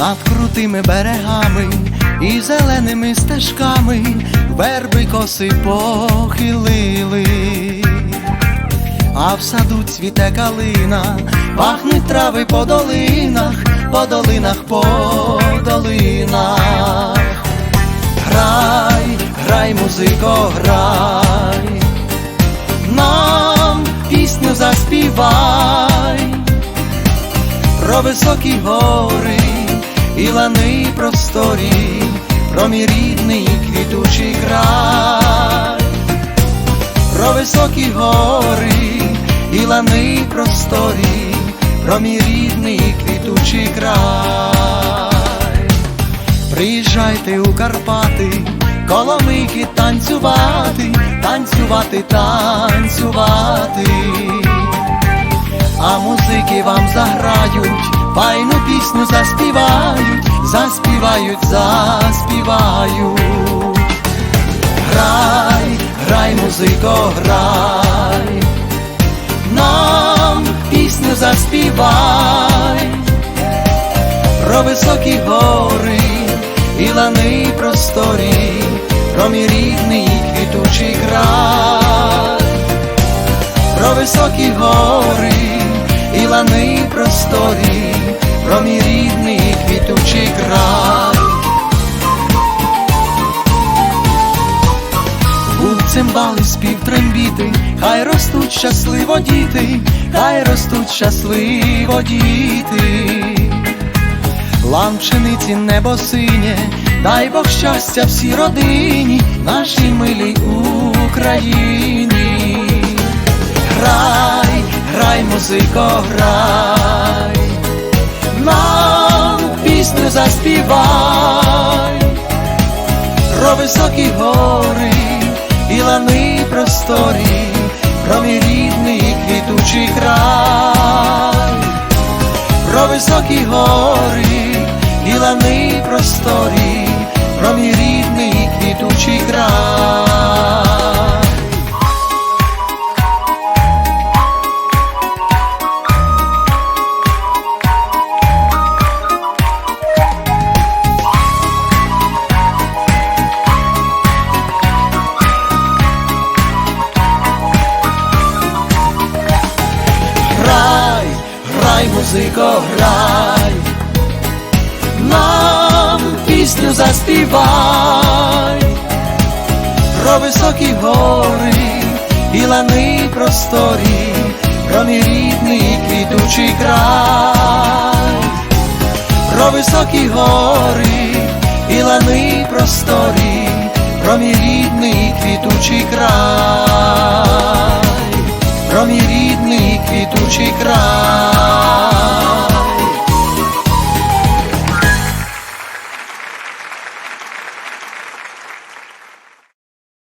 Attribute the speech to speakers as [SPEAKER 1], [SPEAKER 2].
[SPEAKER 1] золотими берегами і зеленими стежками верби коси похилили, а в саду цвіте калина, пахнуть трави по долинах, по долинах, по долинах. Грай, грай, музико, грай, нам пісню заспівай. Про високі гори і лани просторі, про мій рідний квітучий край, про високі гори і лани просторі, про мій рідний квітучий край. Приїжджайте у Карпати, коломики танцювати, танцювати, танцювати а музики вам заграють, файну пісню заспівають, заспівають, заспівають. Грай, грай, музико, грай, нам пісню заспівай, про високі гори і лани просторі, про мій рідний квітучий край. Про високі гори і лани просторі, мій рідний квітучий край. У цимбали спів трембіти, хай ростуть щасливо діти, хай ростуть щасливо діти. Лам пшениці небо синє, дай Бог щастя всій родині, нашій милій Україні. Грай, грай, музико, грай, нам заспівай, про високі гори і лани просторі, про мій рідний квітучий край, про високі гори і лани просторі, музико, грай, нам пісню заспівай, про високі гори і лани просторі, про мій рідний квітучий край, про високі гори і лани просторі, про мій рідний квітучий край.